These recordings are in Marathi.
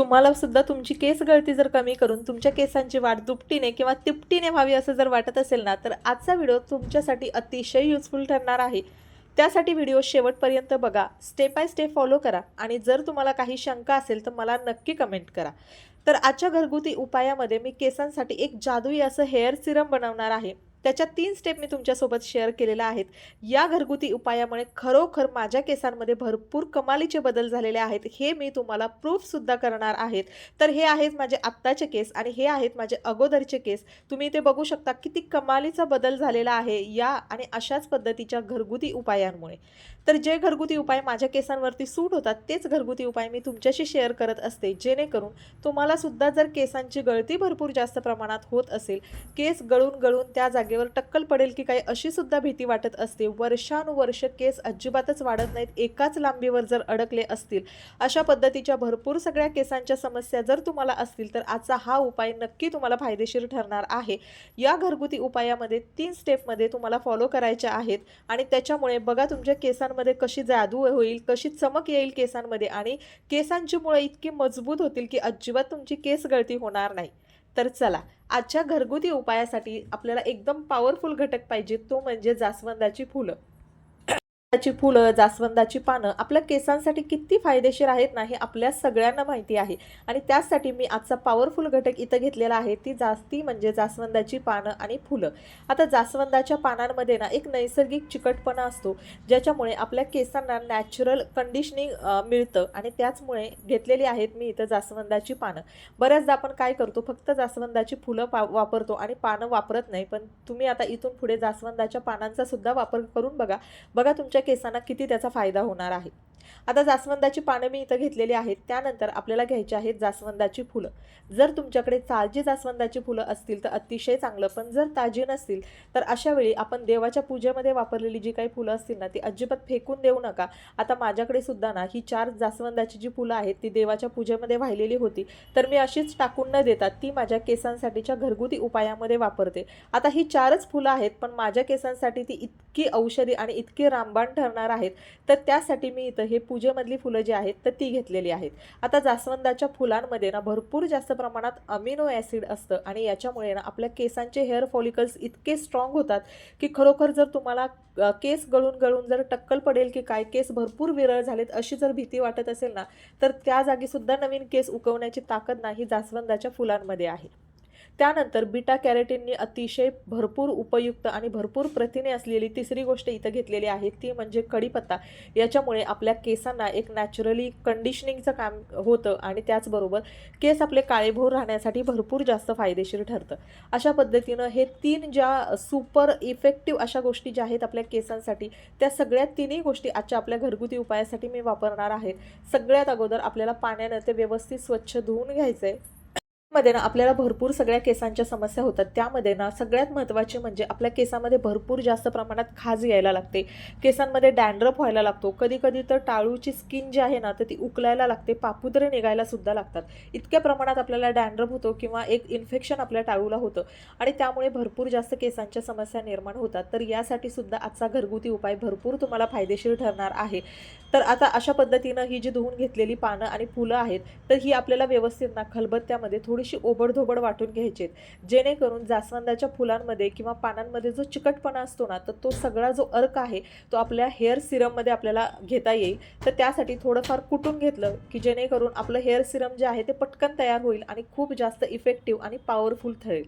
तुम्हाला सुद्धा तुमची केस गळती जर कमी करून तुमच्या केसांची वाढ दुपटीने किंवा तिपटीने व्हावी असं जर वाटत असेल ना तर आजचा व्हिडिओ तुमच्यासाठी अतिशय युजफुल ठरणार आहे. त्यासाठी व्हिडिओ शेवटपर्यंत बघा. स्टेप बाय स्टेप फॉलो करा आणि जर तुम्हाला काही शंका असेल तर मला नक्की कमेंट करा. तर आजच्या घरगुती उपायामध्ये मी केसांसाठी एक जादुई असं हेअर सिरम बनवणार आहे. त्याच्या तीन स्टेप मी तुमच्यासोबत शेअर केलेल्या आहेत. या घरगुती उपायामुळे खरोखर माझ्या केसांमध्ये भरपूर कमालीचे बदल झालेले आहेत. हे मी तुम्हाला प्रूफसुद्धा करणार आहेत. तर हे आहेत माझे आत्ताचे केस आणि हे आहेत माझे अगोदरचे केस. तुम्ही इथे बघू शकता किती कमालीचा बदल झालेला आहे या आणि अशाच पद्धतीच्या घरगुती उपायांमुळे. तर जे घरगुती उपाय माझ्या केसांवरती सूट होतात तेच घरगुती उपाय मी तुमच्याशी शेअर करत असते. जेणेकरून तुम्हाला सुद्धा जर केसांची गळती भरपूर जास्त प्रमाणात होत असेल केस गळून गळून त्या जागेवर टक्कल पडेल की काही अशी सुद्धा भीती वाटत असते. वर्षानुवर्ष केस अजिबातच वाढत नाहीत एकाच लांबीवर जर अडकले असतील अशा पद्धतीच्या भरपूर सगळ्या केसांच्या समस्या जर तुम्हाला असतील तर आजचा हा उपाय नक्की तुम्हाला फायदेशीर ठरणार आहे. या घरगुती उपायामध्ये तीन स्टेपमध्ये तुम्हाला फॉलो करायच्या आहेत आणि त्याच्यामुळे बघा तुमच्या केसांमध्ये कशी जादू होईल कशी चमक येईल केसांमध्ये आणि केसांची मुळं इतकी मजबूत होतील की अजिबात तुमची केस गळती होणार नाही. तर चला आजच्या घरगुती उपायासाठी आपल्याला एकदम पॉवरफुल घटक पाहिजे तो म्हणजे जास्वंदाची फुलं. जास्वंदाची फुलं जास्वंदाची पानं आपल्या केसांसाठी किती फायदेशीर आहेत ना हे आपल्या सगळ्यांना माहिती आहे. आणि त्याचसाठी मी आजचा पॉवरफुल घटक इथं घेतलेला आहे ती जास्ती म्हणजे जास्वंदाची पानं आणि फुलं. आता जास्वंदाच्या पानांमध्ये ना एक नैसर्गिक चिकटपणा असतो ज्याच्यामुळे आपल्या केसांना नॅचरल कंडिशनिंग मिळतं. आणि त्याचमुळे घेतलेली आहेत मी इथं जास्वंदाची पानं. बऱ्याचदा आपण काय करतो फक्त जास्वंदाची फुलं पा वापरतो आणि पानं वापरत नाही. पण तुम्ही आता इथून पुढे जास्वंदाच्या पानांचा सुद्धा वापर करून बघा. बघा तुमच्या केसांना किती त्याचा फायदा होणार आहे? आता जास्वंदाची पानं मी इथं घेतलेली आहेत. त्यानंतर आपल्याला घ्यायची आहेत जास्वंदाची फुलं. जर तुमच्याकडे ताजी जास्वंदाची फुलं असतील तर अतिशय चांगलं. पण जर ताजी नसतील तर अशा वेळी आपण देवाच्या पूजेमध्ये वापरलेली जी काही फुलं असतील ना ती अजिबात फेकून देऊ नका. आता माझ्याकडे सुद्धा ना ही चार जास्वंदाची जी फुलं आहेत ती देवाच्या पूजेमध्ये वाहिलेली होती. तर मी अशीच टाकून न देता ती माझ्या केसांसाठीच्या घरगुती उपायामध्ये वापरते. आता ही चारच फुलं आहेत पण माझ्या केसांसाठी ती इतकी औषधी आणि इतकी रामबाण ठरणार आहेत. तर त्यासाठी मी इथं हे पूजेमधली फुलं जी आहेत तर ती घेतलेली आहेत. आता जास्वंदाच्या फुलांमध्ये ना भरपूर जास्त प्रमाणात अमिनो ॲसिड असतं आणि याच्यामुळे ना आपल्या केसांचे हेअर फॉलिकल्स इतके स्ट्रॉंग होतात की खरोखर जर तुम्हाला केस गळून गळून जर टक्कल पडेल की काय केस भरपूर विरळ झालेत अशी जर भीती वाटत असेल ना तर त्या जागी सुद्धा नवीन केस उगवण्याची ताकद नाही जास्वंदाच्या फुलांमध्ये आहे. त्यानंतर बीटा कॅरेटीननी अतिशय भरपूर उपयुक्त आणि भरपूर प्रथिने असलेली तिसरी गोष्ट इथं घेतलेली आहे ती म्हणजे कढीपत्ता. याच्यामुळे आपल्या केसांना एक नॅचरली कंडिशनिंगचं काम होतं आणि त्याचबरोबर केस आपले काळेभोर राहण्यासाठी भरपूर जास्त फायदेशीर ठरतं. अशा पद्धतीनं हे तीन ज्या सुपर इफेक्टिव्ह अशा गोष्टी ज्या आहेत आपल्या केसांसाठी त्या सगळ्या तिन्ही गोष्टी आजच्या आपल्या घरगुती उपायासाठी मी वापरणार आहेत सगळ्यात अगोदर आपल्याला पाण्यानं ते व्यवस्थित स्वच्छ धुवून घ्यायचं आहे मध्ये ना आपल्याला भरपूर सगळ्या केसांच्या समस्या होतात. त्यामध्ये ना सगळ्यात महत्त्वाचे म्हणजे आपल्या केसामध्ये भरपूर जास्त प्रमाणात खाज यायला लागते. केसांमध्ये डॅन्ड्रप व्हायला लागतो. कधी कधी तर टाळूची स्किन जी आहे ना तर ती उकलायला लागते. पापुद्रे निघायला सुद्धा लागतात. इतक्या प्रमाणात आपल्याला डॅन्ड्रप होतो किंवा एक इन्फेक्शन आपल्या टाळूला होतं आणि त्यामुळे भरपूर जास्त केसांच्या समस्या निर्माण होतात. तर यासाठी सुद्धा आजचा घरगुती उपाय भरपूर तुम्हाला फायदेशीर ठरणार आहे. तर आता अशा पद्धतीनं ही जी धुवून घेतलेली पानं आणि फुलं आहेत तर ही आपल्याला व्यवस्थित ना खलबत्त्यामध्ये थोडी थोडीशी ओबडधोबड वाटून घ्यायचे जेणेकरून जास्वंदाच्या फुलांमध्ये किंवा पानांमध्ये जो चिकटपणा असतो ना तर तो सगळा जो अर्क आहे तो आपल्या हेअर सिरममध्ये आपल्याला घेता येईल. तर त्यासाठी थोडंफार कुटून घेतलं की जेणेकरून आपलं हेअर सिरम जे आहे ते पटकन तयार होईल आणि खूप जास्त इफेक्टिव्ह आणि पॉवरफुल ठरेल.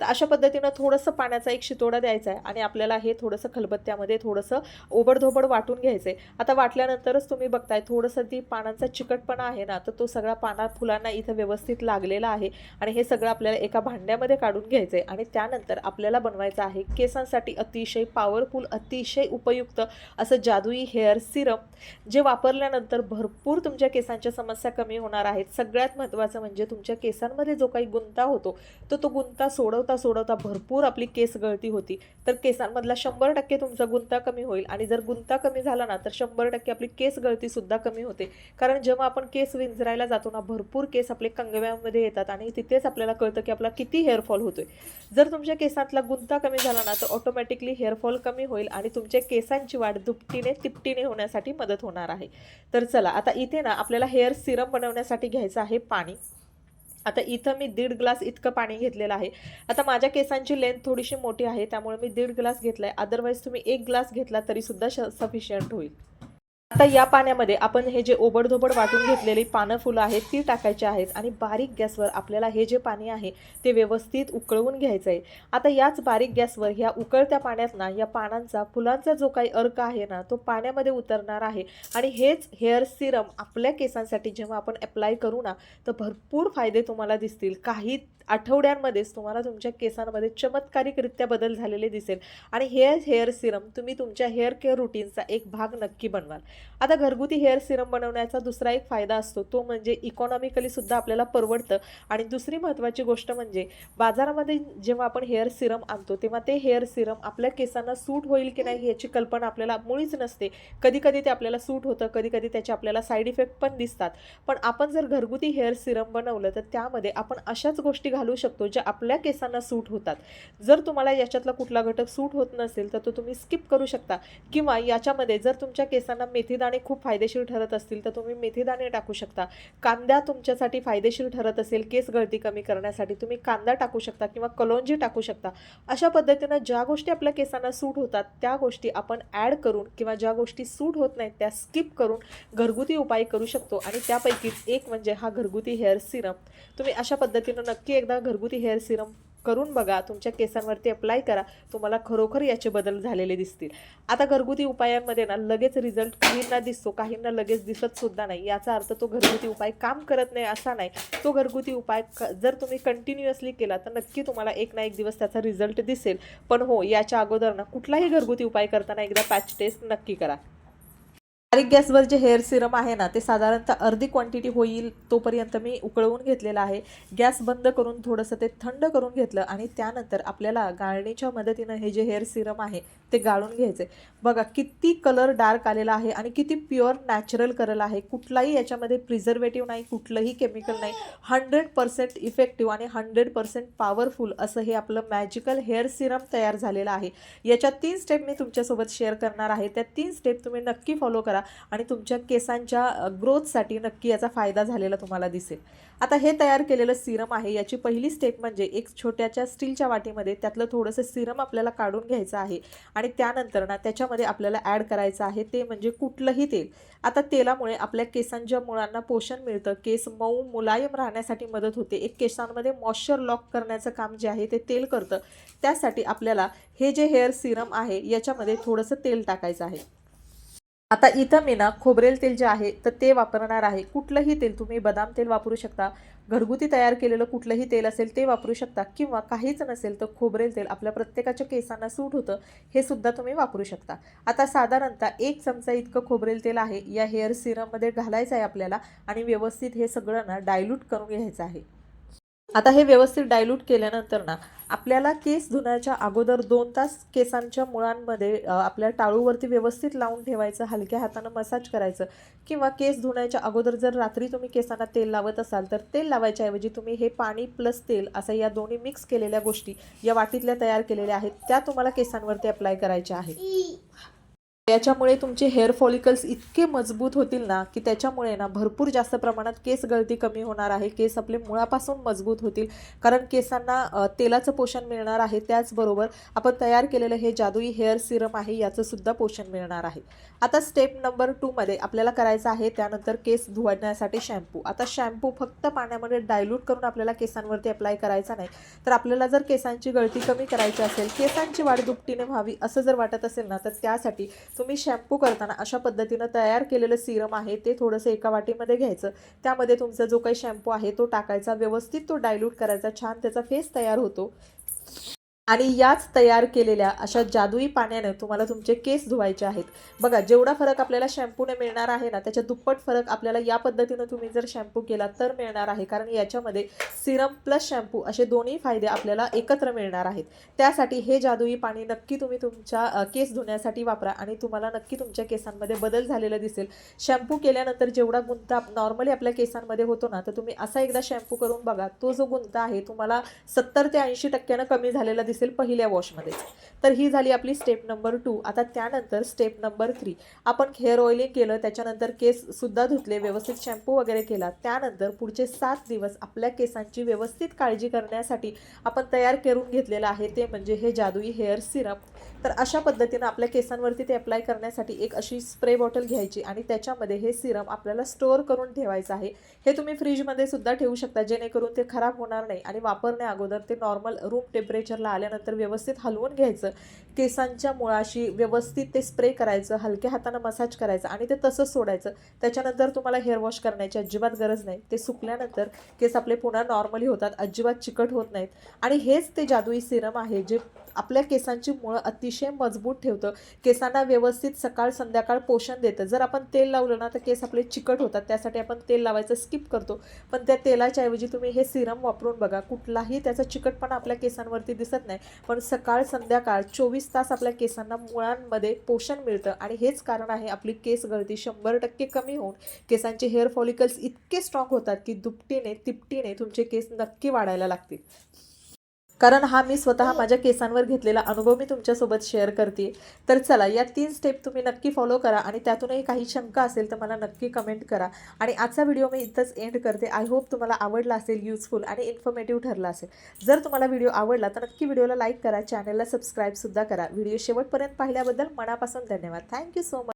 तर अशा पद्धतीनं थोडंसं पाण्याचा एक शितोडा द्यायचा आहे आणि आपल्याला हे थोडंसं खलबत्त्यामध्ये थोडंसं ओबडधोबड वाटून घ्यायचं आहे आता वाटल्यानंतरच तुम्ही बघताय थोडंसं ती पानांचा चिकटपणा आहे ना तर तो सगळा पाना फुलांना इथं व्यवस्थित लागलेला आहे आणि हे सगळं आपल्याला एका भांड्यामध्ये काढून घ्यायचं आहे आणि त्यानंतर आपल्याला बनवायचं आहे केसांसाठी अतिशय पॉवरफुल अतिशय उपयुक्त असं जादुई हेअर सिरम जे वापरल्यानंतर भरपूर तुमच्या केसांच्या समस्या कमी होणार आहेत. सगळ्यात महत्त्वाचं म्हणजे तुमच्या केसांमध्ये जो काही गुंता होतो तो तो गुंता सोडवता सोडवता सोडवता भरपूर आपली केस गळती होती. तर केसांमधला शंभर टक्के तुमचा गुंता कमी होईल. आणि जर गुंता कमी झाला ना तर शंभर टक्के आपली केस गळतीसुद्धा कमी होते. कारण जेव्हा आपण केस विंजरायला जातो ना भरपूर केस आपले कंगव्यामध्ये येतात आणि तिथेच आपल्याला कळतं की आपला किती हेअरफॉल होतोय. जर तुमच्या केसातला गुंता कमी झाला ना तर ऑटोमॅटिकली हेअरफॉल कमी होईल आणि तुमच्या केसांची वाढ दुपटीने तिपटीने होण्यासाठी मदत होणार आहे. तर चला आता इथे ना आपल्याला हेअर सिरम बनवण्यासाठी घ्यायचं आहे पाणी. आता इथं मी दीड ग्लास इतकं पाणी घेतलेलं आहे. आता माझ्या केसांची लेंथ थोडीशी मोठी आहे त्यामुळे मी दीड ग्लास घेतला आहे अदरवाईज तुम्ही एक ग्लास घेतला तरीसुद्धा श सफिशियंट होईल. आता या पाण्यामध्ये आपण हे जे ओबडधोबड वाटून घेतलेली पानं फुलं आहेत ती टाकायची आहेत आणि बारीक गॅसवर आपल्याला हे जे पाणी आहे ते व्यवस्थित उकळवून घ्यायचं आहे आता याच बारीक गॅसवर ह्या उकळत्या पाण्यात ना या पानांचा फुलांचा जो काही अर्क आहे ना तो पाण्यामध्ये उतरणार आहे. आणि हेच हेअर सिरम आपल्या केसांसाठी जेव्हा आपण अप्लाय करू ना तर भरपूर फायदे तुम्हाला दिसतील. काही आठवड्यांमध्येच तुम्हाला तुमच्या केसांमध्ये चमत्कारिकरित्या बदल झालेले दिसेल. आणि हेअर हेअर सिरम तुम्ही तुमच्या हेअर केअर रुटीनचा एक भाग नक्की बनवाल. आता घरगुती हेअर सिरम बनवण्याचा दुसरा एक फायदा असतो तो म्हणजे इकॉनॉमिकली सुद्धा आपल्याला परवडतं. आणि दुसरी महत्त्वाची गोष्ट म्हणजे बाजारामध्ये जेव्हा आपण हेअर सिरम आणतो तेव्हा ते हेअर सिरम आपल्या केसांना सूट होईल की नाही याची कल्पना आपल्याला मुळीच नसते. कधी कधी ते आपल्याला सूट होतं कधी कधी त्याचे आपल्याला साईड इफेक्ट पण दिसतात. पण आपण जर घरगुती हेअर सिरम बनवलं तर त्यामध्ये आपण अशाच गोष्टी घालू शकतो ज्या आपल्या केसांना सूट होतात. जर तुम्हाला याच्यातला कुठला घटक सूट होत नसेल तर तो तुम्ही स्किप करू शकता. किंवा याच्यामध्ये जर तुमच्या केसांना मेथीदाणे खूप फायदेशीर ठरत असतील तर तुम्ही मेथीदाणे टाकू शकता. कांदा तुमच्यासाठी फायदेशीर ठरत असेल केस गळती कमी करण्यासाठी तुम्ही कांदा टाकू शकता किंवा कलोंजी टाकू शकता. अशा पद्धतीनं ज्या गोष्टी आपल्या केसांना सूट होतात त्या गोष्टी आपण ॲड करून किंवा ज्या गोष्टी सूट होत नाहीत त्या स्किप करून घरगुती उपाय करू शकतो. आणि त्यापैकीच एक म्हणजे हा घरगुती हेअर सिरम तुम्ही अशा पद्धतीनं नक्की एकदा घरगुती हेअर सिरम करून बघा तुमच्या केसांवरती अप्लाय करा तुम्हाला खरोखर याचे बदल झालेले दिसतील. आता घरगुती उपायांमध्ये ना लगेच रिझल्ट काहींना दिसतो काहींना लगेच दिसत सुद्धा नाही. याचा अर्थ तो घरगुती उपाय काम करत नाही असा नाही. तो घरगुती उपाय क जर तुम्ही कंटिन्युअसली केला तर नक्की तुम्हाला एक ना एक दिवस त्याचा रिझल्ट दिसेल. पण हो याच्या अगोदर ना कुठलाही घरगुती उपाय करताना एकदा पॅच टेस्ट नक्की करा. बारीक गॅसवर जे हेअर सिरम आहे ना ते साधारणतः अर्धी क्वांटिटी होईल तोपर्यंत मी उकळवून घेतलेला आहे. गॅस बंद करून थोडंसं ते थंड करून घेतलं आणि त्यानंतर आपल्याला गाळणीच्या मदतीनं हे जे हेअर सिरम आहे ते गाळून घ्यायचे बघा किती कलर डार्क आलेला आहे आणि किती प्युअर नॅचरल कलर आहे. कुठलाही याच्यामध्ये प्रिझर्वेटिव्ह नाही कुठलंही केमिकल नाही. हंड्रेड पर्सेंट इफेक्टिव्ह आणि हंड्रेड पर्सेंट पॉवरफुल असं हे आपलं मॅजिकल हेअर सिरम तयार झालेलं आहे. याच्या तीन स्टेप मी तुमच्यासोबत शेअर करणार आहे. त्या तीन स्टेप तुम्ही नक्की फॉलो करा. आणि तुमच्या केसांच्या ग्रोथसाठी नक्की याचा फायदा झालेला तुम्हाला दिसेल. आता हे तयार केलेलं सिरम आहे याची पहिली स्टेप म्हणजे एक छोट्याच्या स्टीलच्या वाटीमध्ये त्यातलं थोडंसं सिरम आपल्याला काढून घ्यायचं आहे आणि त्यानंतर ना त्याच्यामध्ये आपल्याला ॲड करायचं आहे ते म्हणजे कुठलंही तेल. आता तेलामुळे आपल्या केसांच्या मुळांना पोषण मिळतं केस मऊ मुलायम राहण्यासाठी मदत होते. एक केसांमध्ये मॉइश्चर लॉक करण्याचं काम जे आहे ते तेल करतं. त्यासाठी आपल्याला हे जे हेअर सिरम आहे याच्यामध्ये थोडंसं तेल टाकायचं आहे. आता इथं मी ना खोबरेल तेल जे आहे तर ते वापरणार आहे. कुठलंही तेल तुम्ही बदाम तेल वापरू शकता. घरगुती तयार केलेलं कुठलंही तेल असेल ते वापरू शकता. किंवा काहीच नसेल तर खोबरेल तेल आपल्या प्रत्येकाच्या केसांना सूट होतं हे सुद्धा तुम्ही वापरू शकता. आता साधारणतः एक चमचा इतकं खोबरेल तेल आहे. या हेअर सिरममध्ये घालायचं आहे आपल्याला आणि व्यवस्थित हे सगळं ना डायल्यूट करून घ्यायचं आहे. आता हे व्यवस्थित डायल्यूट केल्यानंतर ना आपल्याला केस धुण्याच्या अगोदर दोन तास केसांच्या मुळांमध्ये आपल्या टाळूवरती व्यवस्थित लावून ठेवायचं हलक्या हातानं मसाज करायचं. किंवा केस धुण्याच्या अगोदर जर रात्री तुम्ही केसांना तेल लावत असाल तर तेल लावायच्या ऐवजी तुम्ही हे पाणी प्लस तेल असं या दोन्ही मिक्स केलेल्या गोष्टी या वाटीतल्या तयार केलेल्या आहेत त्या तुम्हाला केसांवरती अप्लाय करायच्या आहेत. याच्यामुळे तुमचे हेअर फॉलिकल्स इतके मजबूत होतील ना की त्याच्यामुळे ना भरपूर जास्त प्रमाणात केस गळती कमी होणार आहे. केस आपले मुळापासून मजबूत होतील. कारण केसांना तेलाचं पोषण मिळणार आहे. त्याचबरोबर आपण तयार केलेलं हे जादुई हेअर सिरम आहे याचं सुद्धा पोषण मिळणार आहे. आता स्टेप नंबर टूमध्ये आपल्याला करायचं आहे त्यानंतर केस धुवण्यासाठी शॅम्पू आता शॅम्पू फक्त पाण्यामध्ये डायल्यूट करून आपल्याला केसांवरती अप्लाय करायचा नाही. तर आपल्याला जर केसांची गळती कमी करायची असेल केसांची वाढ दुपटीने व्हावी असं जर वाटत असेल ना तर त्यासाठी तुम्ही शॅम्पू करताना अशा पद्धतीनं तयार केलेलं सिरम आहे ते थोडंसं एका वाटीमध्ये घ्यायचं. त्यामध्ये तुमचा जो काही शॅम्पू आहे तो टाकायचा. व्यवस्थित तो डायल्यूट करायचा. छान त्याचा फेस तयार होतो. आणि याच तयार केलेल्या अशा जादुई पाण्यानं तुम्हाला तुमचे केस धुवायचे आहेत. बघा जेवढा फरक आपल्याला शॅम्पूने मिळणार आहे ना त्याच्या दुप्पट फरक आपल्याला या पद्धतीनं तुम्ही जर शॅम्पू केला तर मिळणार आहे कारण याच्यामध्ये सिरम प्लस शॅम्पू असे दोन्ही फायदे आपल्याला एकत्र मिळणार आहेत. त्यासाठी हे जादुई पाणी नक्की तुम्ही तुमच्या केस धुण्यासाठी वापरा आणि तुम्हाला नक्की तुमच्या केसांमध्ये बदल झालेला दिसेल. शॅम्पू केल्यानंतर जेवढा गुंता नॉर्मली आपल्या केसांमध्ये होतो ना तर तुम्ही असा एकदा शॅम्पू करून बघा तो जो गुंता आहे तुम्हाला सत्तर ते ऐंशी टक्क्यानं कमी झालेला दिसेल. पहिल्या वॉशमध्ये तर ही झाली आपली स्टेप नंबर टू. आता त्यानंतर स्टेप नंबर थ्री. आपण हेअर ऑइलिंग केलं त्याच्यानंतर केस सुद्धा धुतले व्यवस्थित शॅम्पू वगैरे केला. त्यानंतर पुढचे सात दिवस आपल्या केसांची व्यवस्थित काळजी करण्यासाठी आपण तयार करून घेतलेलं आहे ते म्हणजे हे जादुई हेअर सिरम तर अशा पद्धतीनं आपल्या केसांवरती ते अप्लाय करण्यासाठी एक अशी स्प्रे बॉटल घ्यायची आणि त्याच्यामध्ये हे सिरम आपल्याला स्टोअर करून ठेवायचं आहे. हे तुम्ही फ्रीजमध्ये सुद्धा ठेवू शकता जेणेकरून ते खराब होणार नाही आणि वापरण्या अगोदर ते नॉर्मल रूम टेम्परेचरला आल्यानंतर व्यवस्थित हलवून घ्यायचं. केसांच्या मुळाशी व्यवस्थित ते स्प्रे करायचं हलक्या हातानं मसाज करायचं आणि ते तसंच सोडायचं. त्याच्यानंतर तुम्हाला हेअर वॉश करण्याची अजिबात गरज नाही. ते सुकल्यानंतर केस आपले पुन्हा नॉर्मली होतात अजिबात चिकट होत नाहीत. आणि हेच ते जादुई सिरम आहे जे आपल्या केसांची मुळं अतिशय मजबूत ठेवतं. केसांना व्यवस्थित सकाळ संध्याकाळ पोषण देतं. जर आपण तेल लावलं ना तर केस आपले चिकट होतात. त्यासाठी आपण तेल लावायचं स्किप करतो. पण त्या तेलाच्या ऐवजी तुम्ही हे सिरम वापरून बघा. कुठलाही त्याचा चिकटपणा आपल्या केसांवरती दिसत नाही. पण सकाळ संध्याकाळ चोवीस तास आपल्या केसांना मुळांमध्ये पोषण मिळतं. आणि हेच कारण आहे आपली केस गळती शंभर टक्के कमी होऊन. केसांचे हेअर फॉलिकल्स इतके स्ट्रॉंग होतात की दुपटीने तिपटीने तुमचे केस नक्की वाढायला लागतील. कारण हा मी स्वतः माझ्या केसांवर घेतलेला अनुभव मी तुमच्यासोबत शेअर करते. तर चला या तीन स्टेप तुम्ही नक्की फॉलो करा आणि त्यातूनही काही शंका असेल तर मला नक्की कमेंट करा. आणि आजचा व्हिडिओ मी इथंच एंड करते. आय होप तुम्हाला आवडला असेल युजफुल आणि इन्फॉर्मेटिव्ह ठरला असेल. जर तुम्हाला व्हिडिओ आवडला तर नक्की व्हिडिओला लाईक करा. चॅनलला सबस्क्राईबसुद्धा करा. व्हिडिओ शेवटपर्यंत पाहिल्याबद्दल मनापासून धन्यवाद. Thank you so much